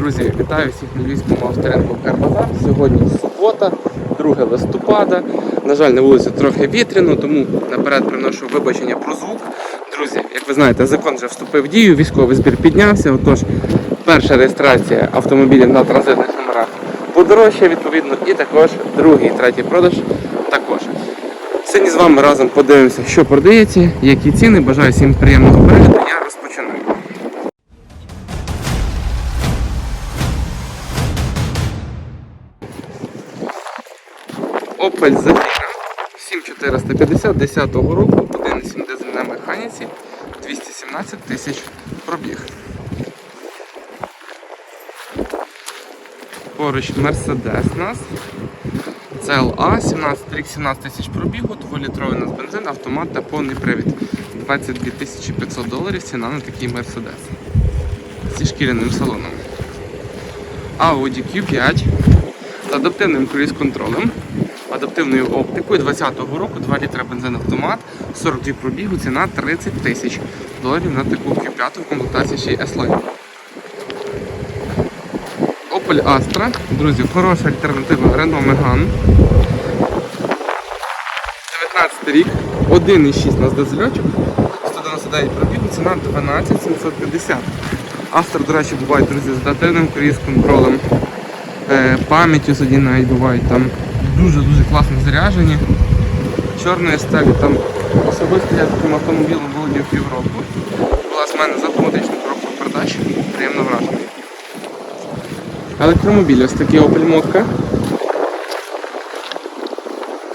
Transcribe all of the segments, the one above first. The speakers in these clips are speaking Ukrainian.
Друзі, вітаю всіх на Львівському авторинку Карбазар. Сьогодні субота, 2 листопада. На жаль, на вулиці трохи вітряно, тому наперед приношу вибачення про звук. Друзі, як ви знаєте, закон вже вступив в дію, військовий збір піднявся. Отож, перша реєстрація автомобілів на транзитних номерах подорожчає відповідно, і також другий, третій продаж також. Сьогодні з вами разом подивимося, що продається, які ціни. Бажаю всім приємного перегляду. Opel Zafira 7450 10 року, 1,7 дизель на механіці, 217 тисяч пробіг. Поруч Mercedes нас. CLA 17 рік 17 тисяч пробігу, 2-літровий у нас бензин, автомат та повний привід. 22 тисячі 500 доларів ціна на такий Mercedes. Зі шкіряним салоном. Audi Q5 з адаптивним круїз-контролем, адаптивною оптикою 20-го року, 2 літра бензин автомат, 42 пробігу, ціна 30 тисяч доларів на таку Q5 в комплектації ще й S-Line. Opel Astra, друзі, хороша альтернатива Renault Megane. 19 рік, 1,6 у нас дизельочок, 199 пробігу, ціна 12 750. Astra, до речі, бувають, друзі, з адаптивним круїз-контролем е, пам'яттю сьогодні навіть бувають там дуже-дуже класно заряджені. Чорної стелі там особисто я таким автомобілем володів півроку. Була з мене з автоматичною коробкою передач. Приємно вражений. Електромобіль ось такий Opel Mokka.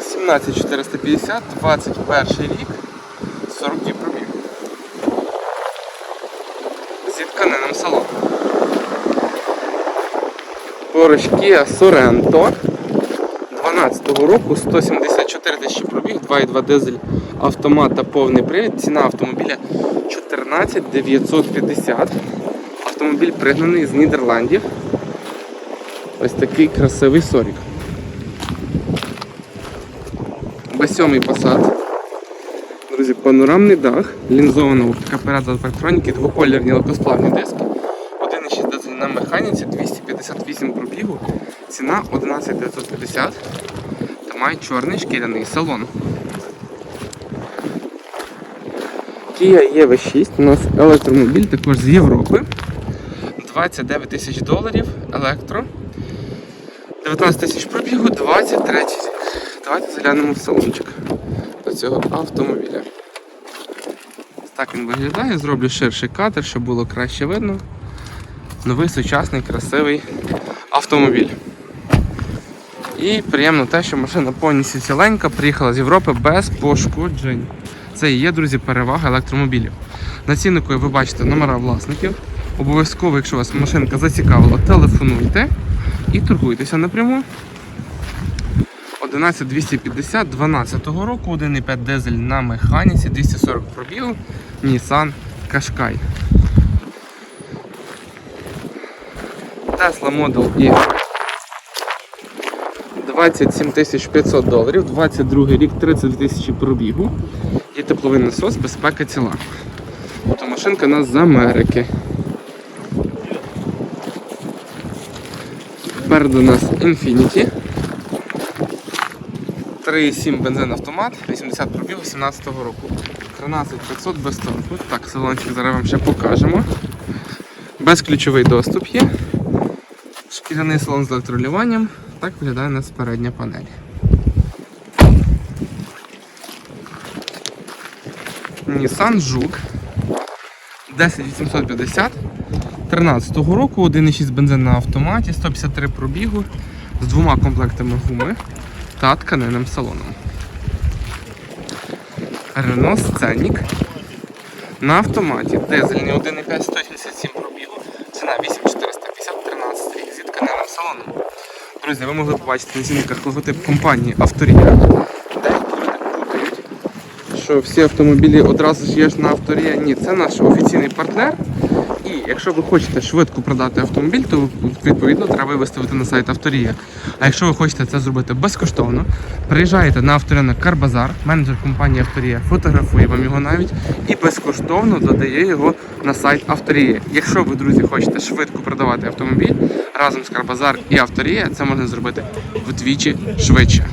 17450, 21 рік, 40 днів пробіг. Зі тканинним салоном. Kia Sorento 12-го року 174 тисячі пробіг, 2,2 дизель автомат та повний привід. Ціна автомобіля 14 950. Автомобіль пригнаний з Нідерландів. Ось такий красивий сорік. Б7 Passat. Друзі, панорамний дах, лінзована оптика передзад парктроніки, двоколірні легкосплавні диски. 1,6 дизель на механіці, 258 пробігу, ціна 11 950 та має чорний шкіряний салон. Kia EV6 у нас електромобіль також з Європи. 29 тисяч доларів електро. 19 тисяч пробігу, 23. Давайте заглянемо в салончик до цього автомобіля. Ось Так він виглядає, зроблю ширший кадр, щоб було краще видно. Новий сучасний красивий автомобіль. І приємно те, що машина повністю ціленька, приїхала з Європи без пошкоджень. Це і є, друзі, перевага електромобілів. На ціннику ви бачите номера власників. Обов'язково, якщо вас машинка зацікавила, телефонуйте і торгуйтеся напряму. 11250 12 року, 1,5 дизель на механіці, 240 пробігу, Nissan Qashqai. Tesla Model Y. 27 500 доларів, 22 рік, 32 тисячі пробігу. Є тепловий насос, безпека ціла. Тобто машинка у нас з Америки. Попереду у нас Infiniti. 3,7 бензин автомат, 80 пробіг 17 року. 13500 без торку. Так, салончик зараз вам ще покажемо. Безключовий доступ є. Шкіряний салон з електролюванням. Так виглядає у нас передня панель. Nissan Жук 10850 13 року, 1,6 бензин на автоматі, 153 пробігу з двома комплектами гуми та тканинним салоном. Renault Scenic на автоматі. Дизельний 1,5 177 пробігу. Ціна 8450 13 рік зі тканинним салоном. Друзі, ви могли побачити на зінках логотип компанії Авторія. Деякі люди що всі автомобілі одразу ж є на Авторія. Ні, це наш офіційний партнер. Якщо ви хочете швидко продати автомобіль, то відповідно треба виставити на сайт Авторія. А якщо ви хочете це зробити безкоштовно, приїжджаєте на авторинок Карбазар, менеджер компанії Авторія фотографує вам його навіть і безкоштовно додає його на сайт Авторія. Якщо ви, друзі, хочете швидко продавати автомобіль разом з Карбазар і Авторія, це можна зробити вдвічі швидше.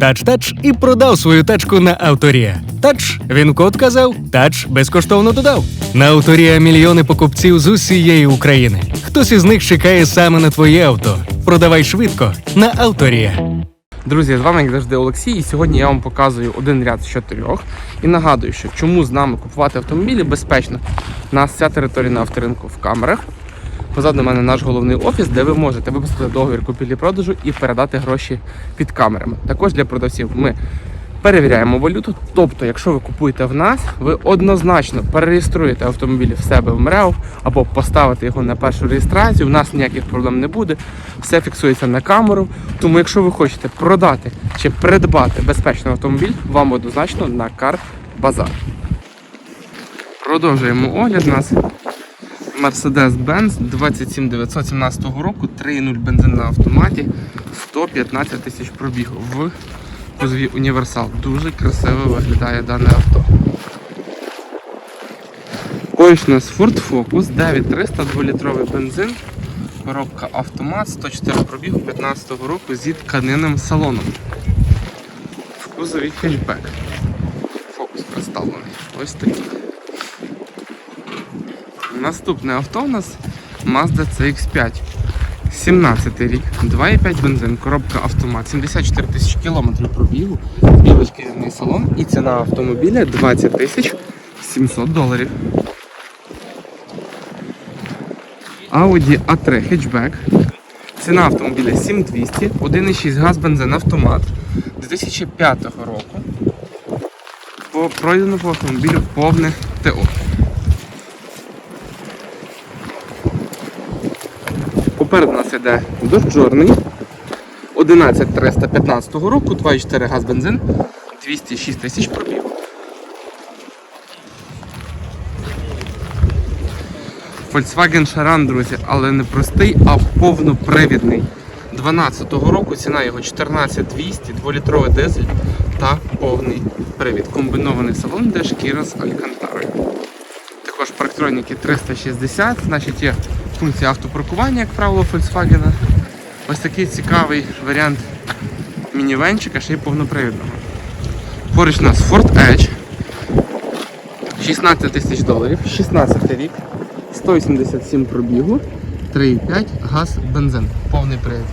Тач-тач і продав свою тачку на Авторія. Тач, він код казав, тач безкоштовно додав. На Авторія мільйони покупців з усієї України. Хтось із них чекає саме на твоє авто. Продавай швидко на Авторія. Друзі, з вами як завжди Олексій, і сьогодні я вам показую один ряд з чотирьох. І нагадую, що чому з нами купувати автомобілі безпечно. У нас вся територія на авторинку в камерах. Позаду мене наш головний офіс, де ви можете випустити договір купівлі-продажу і передати гроші під камерами. Також для продавців ми перевіряємо валюту. Тобто, якщо ви купуєте в нас, ви однозначно перереєструєте автомобіль в себе в МРЕО або поставите його на першу реєстрацію. У нас ніяких проблем не буде. Все фіксується на камеру. Тому, якщо ви хочете продати чи придбати безпечний автомобіль, вам однозначно на карт базар. Продовжуємо огляд. У нас Mercedes-Benz 27917 року, 3.0 бензин на автоматі, 115 тисяч пробігу в кузові універсал. Дуже красиво виглядає дане авто. Ось у нас Ford Focus 9300 2-літровий бензин. Коробка автомат, 104 пробігу 15 року зі тканинним салоном. В кузові хетчбек. Фокус представлений. Ось такий. Наступне авто у нас Mazda CX5. 17 рік, 2,5 бензин, коробка автомат, 74 тисячі кілометрів пробігу, білий шкіряний салон і ціна автомобіля 20 тисяч 700 доларів. Audi A3 хетчбек. Ціна автомобіля 7200, 1,6 газ бензин автомат 2005 року. Пройдено по автомобілю повне ТО. Попереду нас йде дощорний 11315 року, 2,4 газ бензин, 206 тисяч пробігу. Volkswagen Charan, друзі, але не простий, а повнопривідний. 12-го року ціна його 14200, 2-літровий дизель та повний привід. Комбінований салон, де шкіра з алькантарою. Також парктроніки 360, значить є функція автопаркування, як правило, Volkswagen. Ось такий цікавий варіант мінівенчика, ще й повнопривідного. Поруч у нас Ford Edge. 16 тисяч доларів, 16 рік, 187 пробігу, 3,5 газ, бензин, повний привід.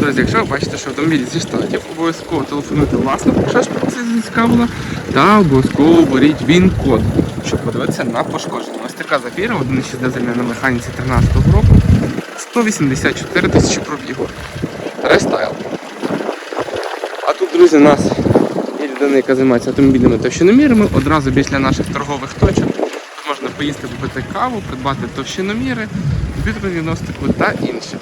Друзі, якщо ви бачите, що автомобіль зі штатів, обов'язково телефонуйте власнику, якщо ж це зацікавило, та обов'язково беріть він-код, щоб подивитися на пошкодження. Ось така зафіра, 1,6 дизельна на механіці 13 року, 184 тисячі пробігу. Рестайл. А тут, друзі, у нас є людина, яка займається автомобільними товщиномірами. Одразу біля наших торгових точок. Можна поїсти, попити каву, придбати товщиноміри, комп'ютерну та інше.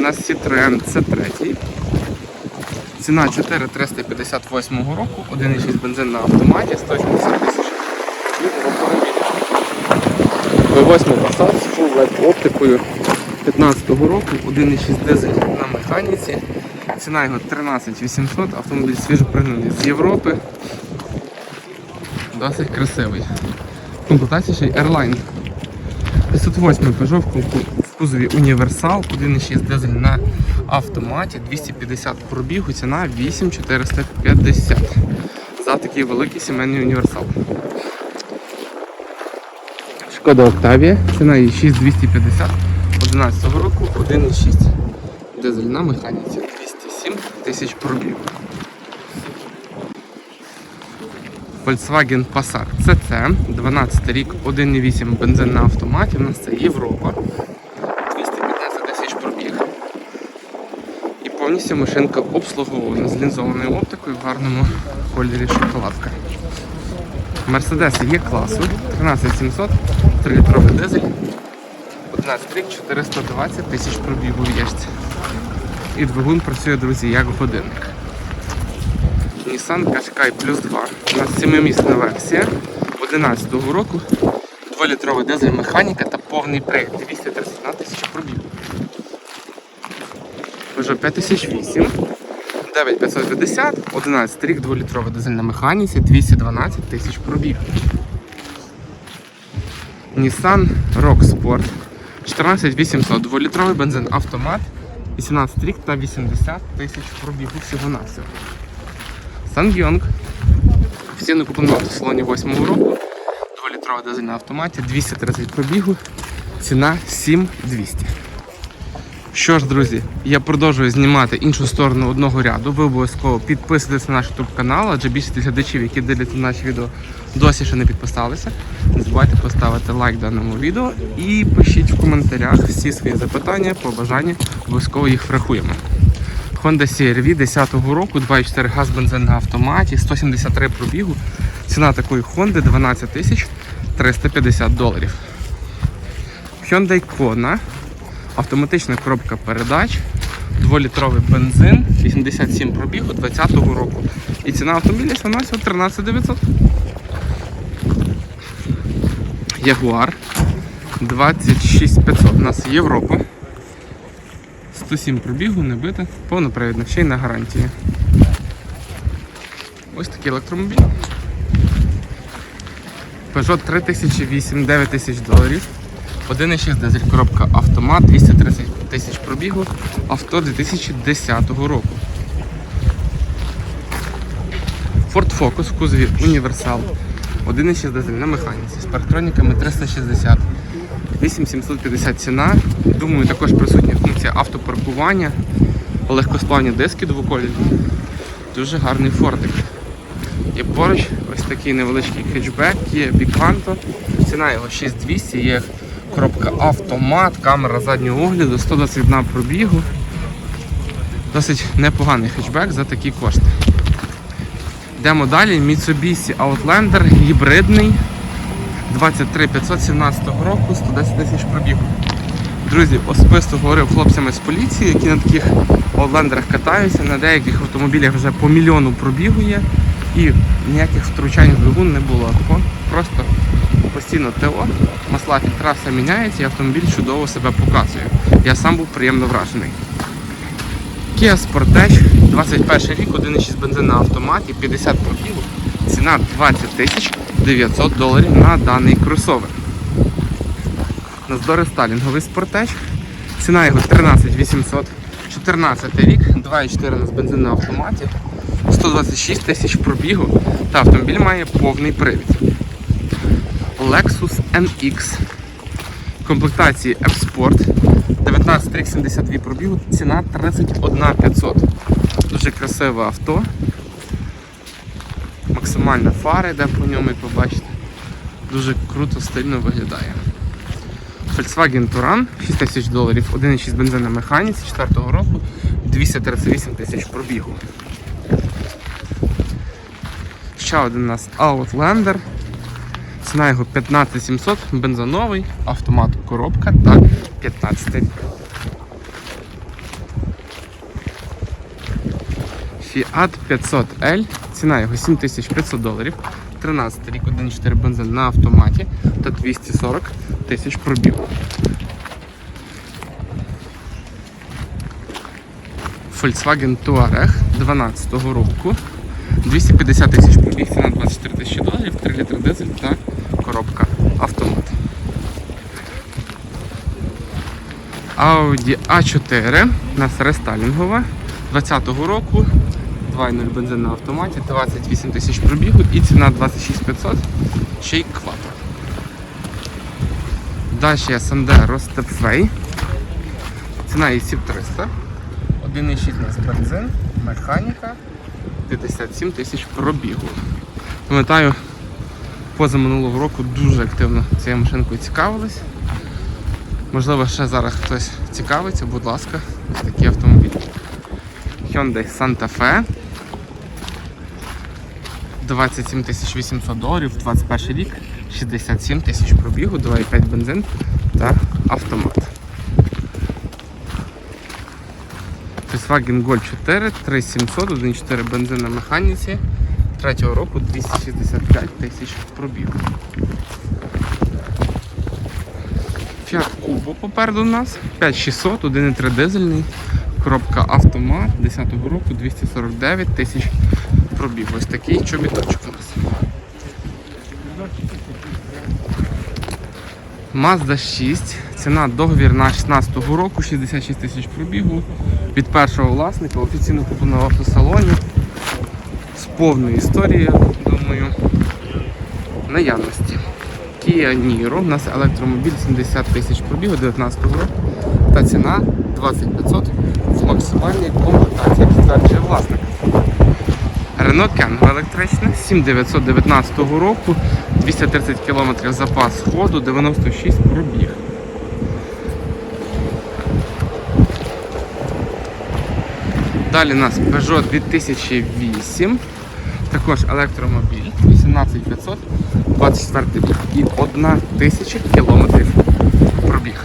У нас Citroen C3. Ціна 4358 року, 1,6 бензин на автоматі, 170 тисяч в автомобілі. V8 Passat з Full оптикою 15 року, 1,6 дизель на механіці. Ціна його 13 800, автомобіль свіжопригнаний з Європи. Досить красивий. Комплектація ще й Airline. 508 Peugeot в кузові Універсал, 1,6 дизель на автоматі, 250 пробігу, ціна 8450 за такий великий сімейний універсал. Шкода Октавія, ціна її 6250 11 року, 1,6 дизель на механіці, 207 тисяч пробігу. Volkswagen Passat CC, 12 рік, 1,8 бензин на автоматі, у нас це Європа, 215 тисяч пробіг. І повністю машинка обслуговувана з лінзованою оптикою в гарному кольорі шоколадка. Мерседеси є класу, 13700, 3-літровий дизель, 11 рік, 420 тисяч пробігу в ящці. І двигун працює, друзі, як годинник. Nissan Qashqai Plus 2. У нас 7-місна версія 11 року. 2-літровий дизель механіка та повний привід. 231 тисяча пробігу. Peugeot 5008. 9550, 11 рік, 2-літрова дизель механіці, 212 тисяч пробіг. Nissan Rock Sport 14800, 2-літровий бензин автомат, 18 рік та 80 тисяч пробігу всього на всього. Ssangyong. Офіційно куплено в салоні 8 року. 2-літрова дизель на автоматі, 230 пробігу, ціна 7200. Що ж, друзі, я продовжую знімати іншу сторону одного ряду. Ви обов'язково підписуйтесь на наш YouTube канал, адже більшість глядачів, які дивляться наші відео, досі ще не підписалися. Не забувайте поставити лайк даному відео і пишіть в коментарях всі свої запитання, побажання, обов'язково їх врахуємо. Honda CR-V 10 року, 2,4 газ бензин на автоматі, 173 пробігу. Ціна такої Honda 12 350 доларів. Hyundai Kona автоматична коробка передач, 2-літровий бензин, 87 пробігу 20-го року. І ціна автомобіля всього 13 900. Ягуар 26500. У нас Європа. 107 пробігу, не бита, повнопривідна, ще й на гарантії. Ось такий електромобіль. Peugeot 3008, 9 тисяч доларів. 1,6 дизель коробка автомат, 230 тисяч пробігу, авто 2010 року. Ford Focus в кузові Універсал. 1,6 дизель на механіці з парктроніками 360. 8750 ціна. Думаю, також присутня функція автопаркування, легкосплавні диски двокольні. Дуже гарний фортик. І поруч ось такий невеличкий хетчбек, є Picanto. Ціна його 6200, є коробка автомат, камера заднього огляду, 121 пробігу. Досить непоганий хетчбек за такі кошти. Йдемо далі. Mitsubishi Outlander гібридний 23517 року, 110 тисяч пробігу. Друзі, особисто говорив хлопцями з поліції, які на таких Outlanderах катаються, на деяких автомобілях вже по мільйону пробігу є і ніяких втручань в двигун не було. Просто постійно ТО, масла фільтра все міняється і автомобіль чудово себе показує. Я сам був приємно вражений. Kia Sportage, 21 рік, 1,6 бензин на автоматі, 50 пробігу, ціна 20 тисяч 900 доларів на даний кросовер. На здоре сталінговий Sportage, ціна його 13 800, 14 рік, 2,4 з бензин на автоматі, 126 тисяч пробігу та автомобіль має повний привід. Lexus NX комплектації F-Sport 19 рік 72 пробігу, ціна 31 500. Дуже красиве авто. Максимальна фара йде по ньому, як ви бачите. Дуже круто, стильно виглядає. Volkswagen Touran 6 тисяч доларів, 1,6 бензин на механіці 4 року, 238 тисяч пробігу. Ще один у нас Outlander. Ціна його 15700, бензиновий, автомат коробка та 15 рік. Fiat 500L, ціна його 7500 доларів, 13 рік, 1,4 бензин на автоматі та 240 тисяч пробігу. Volkswagen Touareg 12 року. 250 тисяч пробіг, ціна 24 тисячі доларів, 3 літри дизель та коробка автомат. Audi A4 у нас рестайлінгова 20-го року. 2.0 бензин на автоматі, 28 тисяч пробігу і ціна 26 500, ще й квадро. Далі Sandero Stepway. Ціна її 7300. 1,6 нас бензин, механіка, 57 тисяч пробігу. Пам'ятаю, поза минулого року дуже активно цією машинкою цікавились. Можливо, ще зараз хтось цікавиться, будь ласка, ось такий автомобіль. Hyundai Santa Fe. 27 800 доларів, 21 рік, 67 тисяч пробігу, 2,5 бензин та автомат. Volkswagen Golf 4, 3700, 1.4 бензин на механіці. Третього року 265 тисяч пробігу. Fiat Kubo попереду у нас 5600, 1.3 дизельний, коробка автомат 10-го року 249 тисяч пробіг. Ось такий чобіточок у нас. Mazda 6, ціна договір на 16-го року, 66 тисяч пробігу від першого власника, офіційно куплено в автосалоні з повною історією, думаю, наявності. Kia Niro, у нас електромобіль 70 тисяч пробігу 19 року та ціна 2500 з максимальною комплектацією, як стверджує власник. Renault Kangoo електричне 7919 року, 230 км запас ходу, 96 пробіг. Далі у нас Peugeot 2008, також електромобіль 18500, 24 рік і 1000 кілометрів пробіг.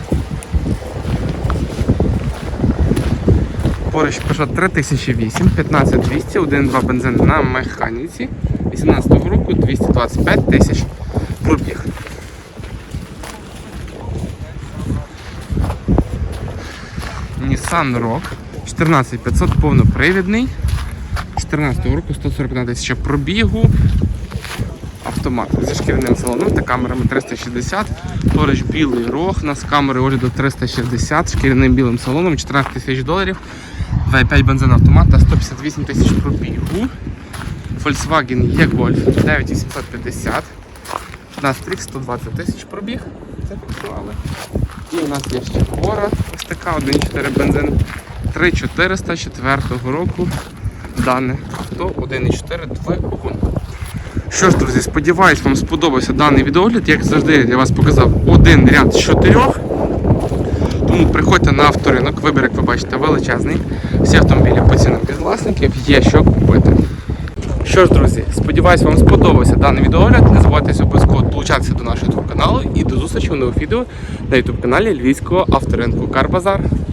Поруч Peugeot 3008, 15200, 1.2 бензин на механіці, 18 року 225 тисяч пробіг. Nissan Rock 14500 повнопривідний. 14 року 141 тисяча пробігу. Автомат зі шкіряним салоном та камерами 360. Поруч білий рог. У нас камери огляду 360 з шкіряним білим салоном, 14 тисяч доларів. 2,5 бензин автомат та 158 тисяч пробігу. Volkswagen E-Golf 9850. 15 рік 120 тисяч пробіг. Це Зафіксували. І у нас є ще Бора, ось така 1,4 бензин 3400 4 року. Дане авто 1,4 двигун. Що ж, друзі, сподіваюсь, вам сподобався даний відеогляд. Як завжди, я вас показав один ряд з чотирьох. Тому приходьте на авторинок, вибір, як ви бачите, величезний. Всі автомобілі по цінам від власників є що купити. Що ж, друзі, сподіваюсь, вам сподобався даний відеогляд. Не забувайте обов'язково долучатися до нашого каналу і до зустрічі в нових відео на YouTube каналі Львівського авторинку Карбазар. Карбазар.